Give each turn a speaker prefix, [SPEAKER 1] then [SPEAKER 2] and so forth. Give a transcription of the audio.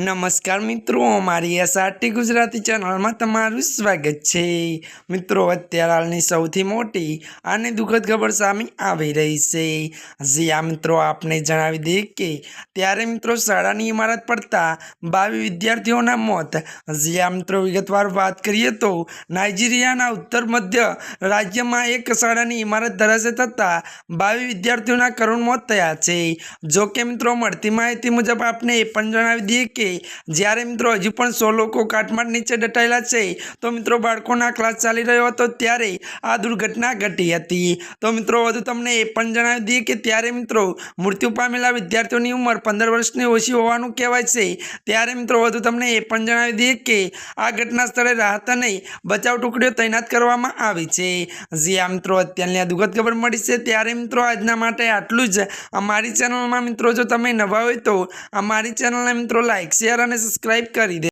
[SPEAKER 1] નમસ્કાર મિત્રો મારી એસઆરટી ગુજરાતી ચેનલમાં તમારું સ્વાગત છે. મિત્રો, અત્યારે હાલની સૌથી મોટી અને દુઃખદ ખબર સામે આવી રહી છે. જે આ મિત્રો, આપને જણાવી દઈએ કે ત્યારે મિત્રો શાળાની ઇમારત પડતા બાવીસ વિદ્યાર્થીઓના મોત. જે આ મિત્રો, વિગતવાર વાત કરીએ તો નાઇજીરિયાના ઉત્તર મધ્ય રાજ્યમાં એક શાળાની ઇમારત ધરાશે થતાં બાવીસ વિદ્યાર્થીઓના કરુણ મોત થયા છે. જોકે મિત્રો, મળતી માહિતી મુજબ આપને એ પણ જણાવી દઈએ કે જ્યારે મિત્રો હજુ પણ સો લોકો કાટમાળ નીચે દટાયેલા છે, તો મિત્રો બાળકોના ક્લાસ ચાલી રહ્યો હતો ત્યારે આ દુર્ઘટના ઘટી હતી. તો મિત્રો વધુ તમને એ પણ જણાવી દઈએ કે ત્યારે મિત્રો મૃત્યુ પામેલા વિદ્યાર્થીઓની ઉંમર પંદર વર્ષની ઓછી હોવાનું કહેવાય છે. ત્યારે મિત્રો વધુ તમને એ પણ જણાવી દઈએ કે આ ઘટના સ્થળે રાહત અને બચાવ ટુકડીઓ તૈનાત કરવામાં આવી છે. જે આ મિત્રો, અત્યારની આ દુઃખદ ખબર મળી છે. ત્યારે મિત્રો આજના માટે આટલું જ. અમારી ચેનલમાં મિત્રો જો તમે નવા હોય તો અમારી ચેનલને મિત્રો લાઇક શેર અને સબસ્ક્રાઈબ કરી દે.